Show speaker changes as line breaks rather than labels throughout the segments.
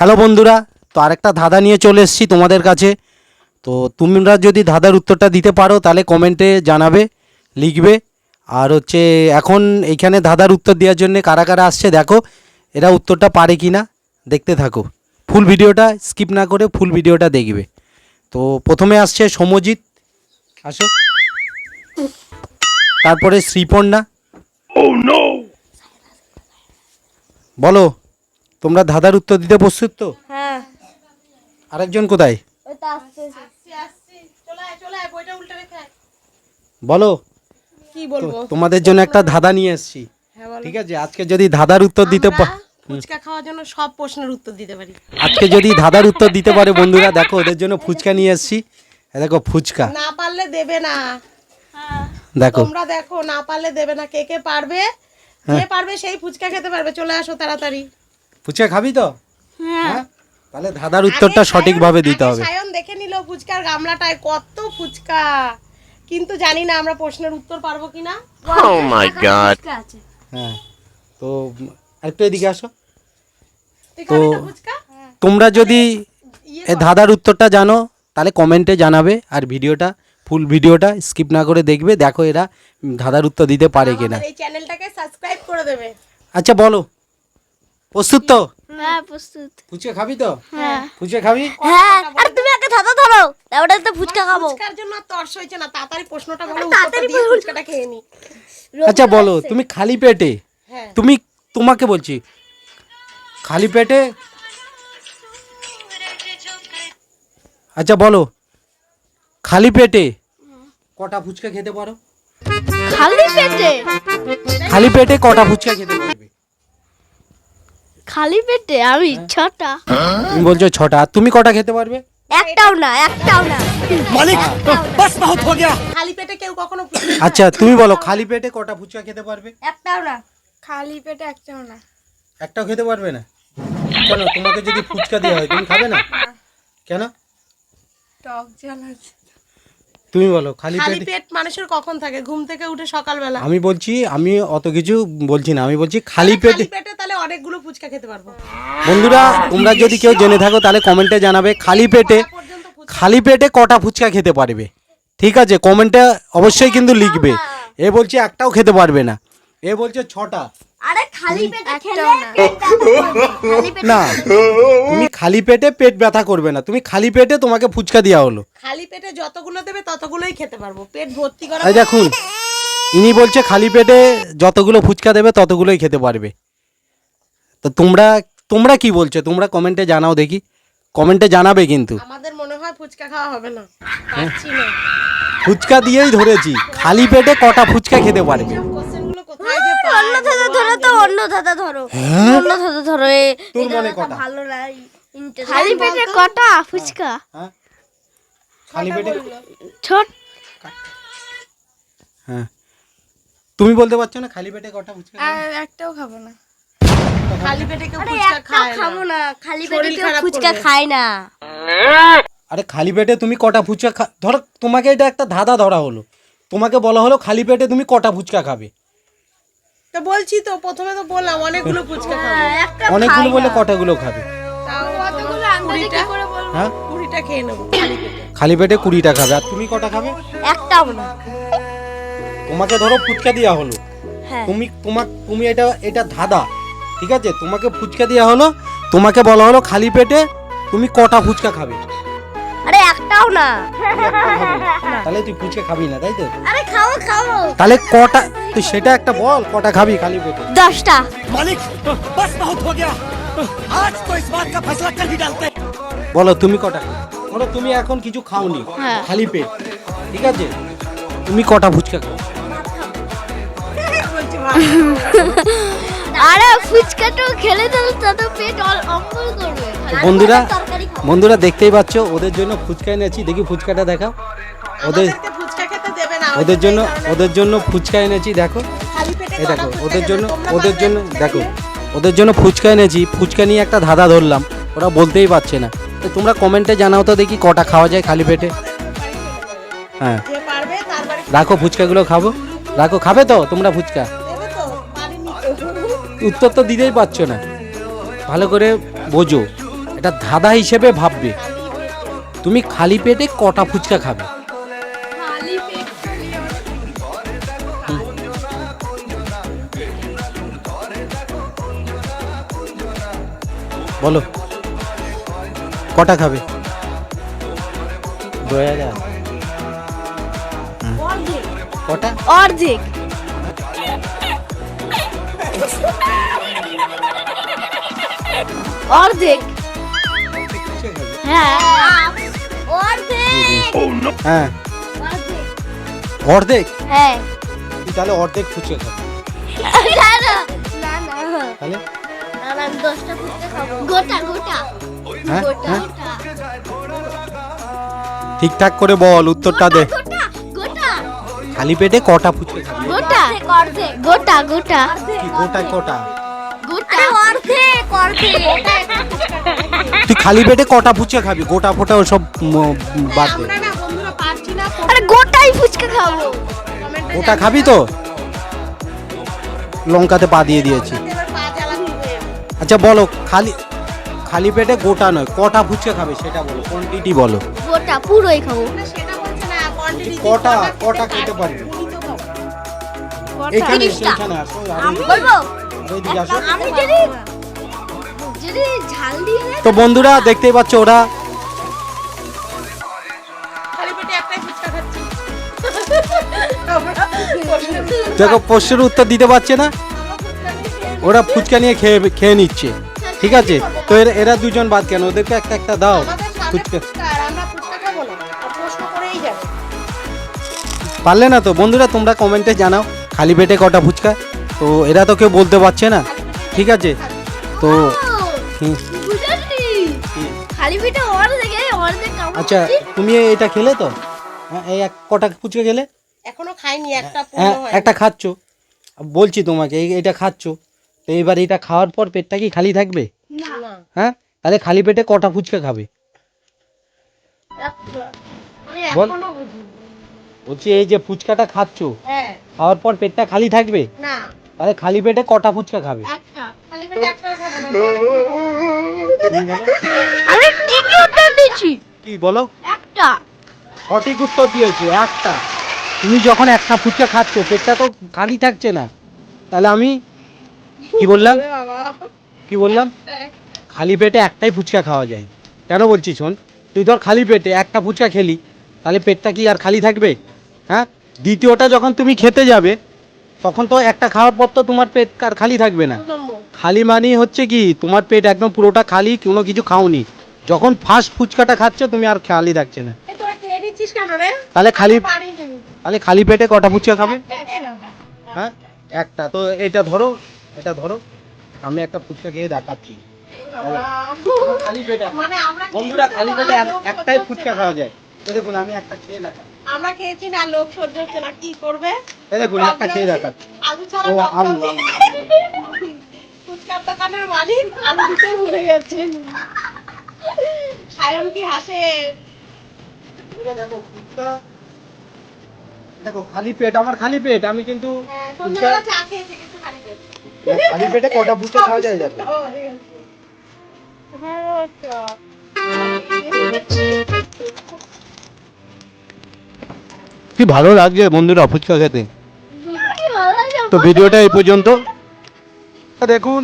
Hello বন্ধুরা তো আরেকটা ধাঁধা নিয়ে চলে এসেছি তোমাদের কাছে। তো তোমরা যদি ধাঁধার উত্তরটা দিতে পারো তাহলে কমেন্টে জানাবে লিখবে। আর হচ্ছে এখন এইখানে ধাঁধার উত্তর দেওয়ার জন্য কারা কারা আসছে দেখো এরা উত্তরটা পারে কি না দেখতে থাকো। ফুল ভিডিওটা স্কিপ না করে ফুল ভিডিওটা দেখবে। তো প্রথমে আসছে সমজিৎ আসো। তারপরে শ্রীপর্ণা। বলো। তোমরা ধাঁধার উত্তর দিতে প্রস্তুত তো?
হ্যাঁ।
আরেকজন কোথায়?
ওই তো আসতেছে
বলো।
কি বলব?
তোমাদের জন্য একটা ধাঁধা নিয়ে এসেছি।
হ্যাঁ বলো।
ঠিক আছে আজকে যদি ধাঁধার উত্তর দিতে
ফুচকা খাওয়ার জন্য সব প্রশ্নের উত্তর দিতে পারি।
আজকে যদি ধাঁধার উত্তর দিতে পারে বন্ধুরা দেখো ওদের জন্য ফুচকা নিয়ে এসেছি। এ দেখো ফুচকা।
না পারলে দেবে না।
দেখো।
তোমরা দেখো না পারলে দেবে না। কে কে পারবে? যে পারবে সেই ফুচকা খেতে পারবে? চলে আসো তাড়াতাড়ি।
ফুচকা খাবি তো? হ্যাঁ। তাহলে ধাঁধার উত্তরটা সঠিকভাবে দিতে হবে।
সায়ন দেখে নিল ফুচকার গামলাটায় কত ফুচকা কিন্তু জানি না আমরা প্রশ্নের উত্তর পারব কিনা।
God.
ফুচকা আছে।
হ্যাঁ তো আরেকটু এদিকে আসো। তো- তোমরা যদি
ইয়ে
এই ধাঁধার উত্তরটা জানো তাহলে কমেন্টে জানাবে আর ভিডিওটা ফুল ভিডিওটা স্কিপ না করে দেখবে। দেখো এরা ধাঁধার উত্তর দিতে পারে কিনা।
এই চ্যানেলটাকে সাবস্ক্রাইব করে দেবে।
আচ্ছা বলো। প্রস্তুত তো?
হ্যাঁ প্রস্তুত।
ফুচকা খাবি তো?
হ্যাঁ।
ফুচকা খাবি?
হ্যাঁ আরে তুমি আগে ধাঁধা ধরো। তারপরে তো ফুচকা খাব।
ফুচকার জন্য তর্স হয়েছে না তাড়াতাড়ি প্রশ্নটা বলো
তাড়াতাড়ি।
ফুচকাটা খেয়ে নি।
আচ্ছা বলো তুমি খালি পেটে?
হ্যাঁ।
তুমি তোমাকে বলছি খালি পেটে? আচ্ছা বলো খালি পেটে কটা ফুচকা খেতে পারো?
খালি পেটে?
খালি পেটে কটা ফুচকা খেতে পারবে?
খালি পেটে আমি ছটা।
তুমি বলছো ছটা। আর তুমি কটা খেতে পারবে?
একটাও না একটাও না।
মালিক বাস বহুত হয়ে গেল খালি পেটে কেউ কখনো
আচ্ছা তুমি বলো খালি পেটে কটা ফুচকা খেতে পারবে?
একটাও না
খালি পেটে একটাও না।
একটাও খেতে পারবে না? কেন তোমাকে যদি ফুচকা দেওয়া হয় তুমি খাবে না? কেন?
টক ঝাল আছে।
তুমি বলো খালি পেটে
পেট মানুষের কখন থাকে? ঘুম থেকে উঠে সকালবেলা।
আমি বলছি আমি অত কিছু বলছি না আমি বলছি খালি পেটে
খালি পেটে তাহলে অনেকগুলো ফুচকা খেতে পারব।
বন্ধুরা তোমরা যদি কেউ জেনে থাকো তাহলে কমেন্টে জানাবে খালি পেটে খালি পেটে কটা ফুচকা খেতে পারবে? ঠিক আছে কমেন্টে অবশ্যই কিন্তু লিখবে। এ বলছে একটাও খেতে পারবে না। এ বলছে ছটা।
আরে খালি পেটে খেলে
না। তুমি খালি পেটে পেট ব্যথা করবে না। তুমি খালি পেটে তোমাকে ফুচকা দেওয়া হলো।
খালি পেটে যতগুলো দেবে ততগুলোই খেতে পারব। পেট ভর্তি করা
এই দেখুন ইনি বলছে খালি পেটে যতগুলো ফুচকা দেবে ততগুলোই খেতে পারবে। তো তোমরা তোমরা কি বলছো? তোমরা কমেন্টে জানাও দেখি। কমেন্টে জানাবে কিন্তু।
আমাদের মনে হয় ফুচকা খাওয়া হবে না। না।
ফুচকা দিয়েই ধরেছি। খালি পেটে কটা ফুচকা খেতে পারবে
কোশ্চেনগুলো কোথায় যে
অন্য ধাঁধা ধরো তো অন্য ধাঁধা ধরো। অন্য ধাঁধা ধরো এ
তোর মনে কটা?
ভালো না খালি পেটে কটা? ফুচকা?
হ্যাঁ। খালি পেটে?
ছোট।
হ্যাঁ। তুমি বলতে পারছ না খালি পেটে কটা ফুচকা?
একটাও খাব না। খালি পেটে কেউ
আরে
ফুচকা খায়
খাব
না।
না খালি পেটে কেউ ফুচকা খায় না।
আরে খালি পেটে তুমি কটা ফুচকা ধরো তোমাকে এটা একটা ধাঁধা ধরা হলো। তোমাকে বলা হলো খালি পেটে তুমি কটা ফুচকা খাবে।
তো বলছি তো প্রথমে তো বললাম অনেকগুলো ফুচকা খাব।
হ্যাঁ,
অনেকগুলো বলে কটাগুলো খাবে? হ্যাঁ?
কুড়িটা খেয়ে নেব। খালি পেটে।
কুড়িটা খাবে। আর তুমি কটা খাবে?
একটাও না।
তোমাকে ধরো ফুচকা দেওয়া হলো।
হ্যাঁ।
তুমি তোমাক তুমি এটা এটা ধাঁধা ঠিক আছে? তোমাকে ফুচকা দেওয়া হলো তোমাকে বলা হলো খালি পেটে তুমি কটা ফুচকা খাবে?
আরে একটাও না।
তাহলে তুই ফুচকা খাবি না তাই তো?
আরে খাও খাও।
তাহলে কটা তুই সেটা একটা বল কটা খাবি খালি পেটে?
দশটা।
মালিক বাস বহুত হো আজ তো ইস বাত কা হি ডালতে।
বলো তুমি কটা বলো তুমি এখন কিছু খাওনি
হ্যাঁ।
খালি পেট ঠিক আছে? তুমি কটা ফুচকা খাও?
আরে ফুচকা তো খেলে পেট অম্বল করবে।
বন্ধুরা বন্ধুরা দেখতেই পাচ্ছ ওদের জন্য ফুচকা এনেছি। দেখি ফুচকাটা দেখাও। ওদের ওদের জন্য ওদের জন্য ফুচকা এনেছি দেখো। এই দেখো ওদের জন্য ওদের জন্য দেখো ওদের জন্য ফুচকা এনেছি ফুচকা নিয়ে একটা ধাঁধা ধরলাম ওরা বলতেই পারছে না। তো তোমরা কমেন্টে জানাও তো দেখি কটা খাওয়া যায় খালি পেটে। হ্যাঁ। রাখো ফুচকাগুলো খাব। রাখো খাবে তো তোমরা ফুচকা। উত্তর তো দিতেই পারছ না। ভালো করে বোঝো এটা ধাঁধা হিসেবে ভাববে। তুমি খালি পেটে কটা ফুচকা খাবে? বলো। কটা খাবে? দু হাজার কটা?
অর্ধেক। অর্ধেক। হ্যাঁ। অর্ধেক।
হ্যাঁ।
অর্ধেক? হ্যাঁ।
তাহলে অর্ধেক ফুচকা খাবে
না না।
তাহলে?
আমি দশটা ফুচকা খাব। গোটা গোটা।
হ্যাঁ?
গোটা
হ্যাঁ? ঠিকঠাক করে বল উত্তরটা দে।
গোটা গোটা
খালি পেটে কটা ফুচকা খাবে?
গোটা গোটা গোটা।
কি গোটা কটা?
গোটা। অর্ধেক অর্ধেক।
তুই খালি পেটে কটা ফুচকা খাবি? গোটা ফোটা ওসব বাদ দে।
আরে গোটাই ফুচকা খাব।
গোটা খাবি তো? লঙ্কাতে পা দিয়ে দিয়েছি। আচ্ছা বলো খালি খালি পেটে গোটা নয় কটা ফুচকা খাবে সেটা বলো কোয়ান্টিটি বলো।
গোটা পুরোই খাব।
না, সেটা বলছে না কোয়ান্টিটি
কটা কটা খেতে পারবে? এখানে এখানে আসো
বলব? আমি যদি যদি ঝাল দিয়ে
তো বন্ধুরা দেখতেই পাচ্ছ ওরা। দেখো প্রশ্নের উত্তর দিতে পারছে না। ওরা ফুচকা নিয়ে খেয়ে খেয়ে নিচ্ছে। ঠিক আছে? তো এরা- এরা দুজন বাদ কেন? ওদেরকে একটা একটা দাও। ফুচকা। পারলে না তো? বন্ধুরা তোমরা কমেন্টে জানাও। খালি পেটে কটা ফুচকা? তো এরা তো কেউ বলতে পারছে না। ঠিক আছে? তো আচ্ছা তুমি এটা খেলে তো? হ্যাঁ, এই এক কটা ফুচকা খেলে?
এখনও খাইনি একটা
হ্যাঁ একটা খাচ্ছ। বলছি তোমাকে এটা খাচ্ছ। এইবার এটা খাওয়ার পর পেটটা কি খালি থাকবে?
না।
হ্যাঁ? তাহলে খালি পেটে কটা ফুচকা খাবে? বল। বলছি এই যে ফুচকাটা খাচ্ছ
হ্যাঁ।
খাওয়ার পর পেটটা খালি থাকবে?
না।
তাহলে খালি পেটে কটা ফুচকা খাবে?
একটা।
খালি পেটে একটা খাব না।
আমি ঠিকই উত্তর দিচ্ছি
কি বলো?
একটা।
সঠিক উত্তর দিয়েছে একটা। তুমি যখন একটা ফুচকা খাচ্ছ পেটটা তো খালি থাকছে না। তাহলে আমি কি বললাম? কি বললাম? খালি পেটে একটাই ফুচকা খাওয়া যায়। কেন বলছি শোন? তুই ধর খালি পেটে একটা ফুচকা খেলি তাহলে পেটটা কি আর খালি থাকবে? হ্যাঁ? দ্বিতীয়টা যখন তুমি খেতে যাবে তখন তো একটা খাওয়ার পর তো তোমার পেট আর খালি থাকবে না। খালি মানেই হচ্ছে কি তোমার পেট একদম পুরোটা খালি কোনো কিছু খাওনি। যখন ফার্স্ট ফুচকাটা খাচ্ছ তুমি আর খালি থাকছে না। তাহলে খালি তাহলে খালি পেটে কটা ফুচকা খাবে? হ্যাঁ? একটা। তো এটা ধরো এটা ধরো আমি একটা ফুচকা খেয়ে দেখাচ্ছি।
মানে
বন্ধুরা খালি পেটে একটাই ফুচকা খাওয়া যায়। দেখুন আমি একটা খেয়ে দেখাচ্ছি।
আমরা খেয়েছি না লোক সহ্য হচ্ছে না কি করবে?
এই দেখুন একটা খেয়ে দেখাচ্ছি।
আলু ছাড়া
ও, আলু,
ফুচকার দোকানের মালিক আলু দিতে ভুলে গেছে সায়ন কি হাসে?
দেখো ফুচকা। দেখো খালি পেট আমার খালি পেট আমি কিন্তু
হ্যাঁ, সন্ধ্যাবেলা চা খেয়েছে কিন্তু খালি পেট।
পেটে কটা ফুচকা খাওয়া যায়।
হ্যাঁ, আচ্ছা।
কি ভালো লাগছে বন্ধুরা ফুচকা খেতে?
কি ভালো লাগে
তো ভিডিওটা এই পর্যন্ত। তো দেখুন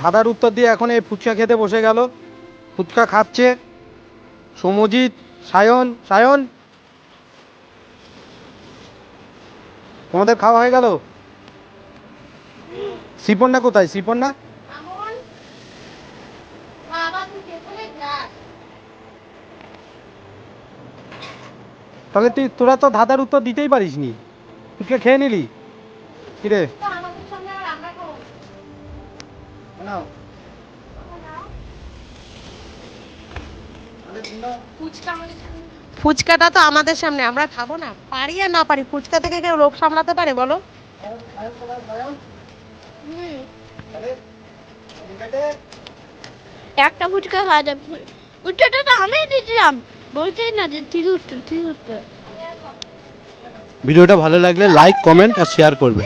ধাঁধার উত্তর দিয়ে এখন এই ফুচকা খেতে বসে গেল। ফুচকা খাচ্ছে। সমজিৎ সায়ন সায়ন। তোমাদের খাওয়া হয়ে গেল? শিপন্না কোথায়?
তুই
তাহলে তুই তোরা তো ধাঁধার উত্তর দিতেই পারিস নি ফুচকা খেয়ে নিলি? কিরে।
ফুচকাটা তো আমাদের সামনে আমরা খাব না। পারি আর না পারি ফুচকা থেকে কেউ লোভ সামলাতে পারে বলো।
একটা ফুচকা খাওয়া যাবে। ফুচকাটা তো আমি দিয়েছিলাম বলছি না যে ঠিক উত্তর ঠিক উত্তর।
ভিডিওটা ভালো লাগলে লাইক কমেন্ট আর শেয়ার করবে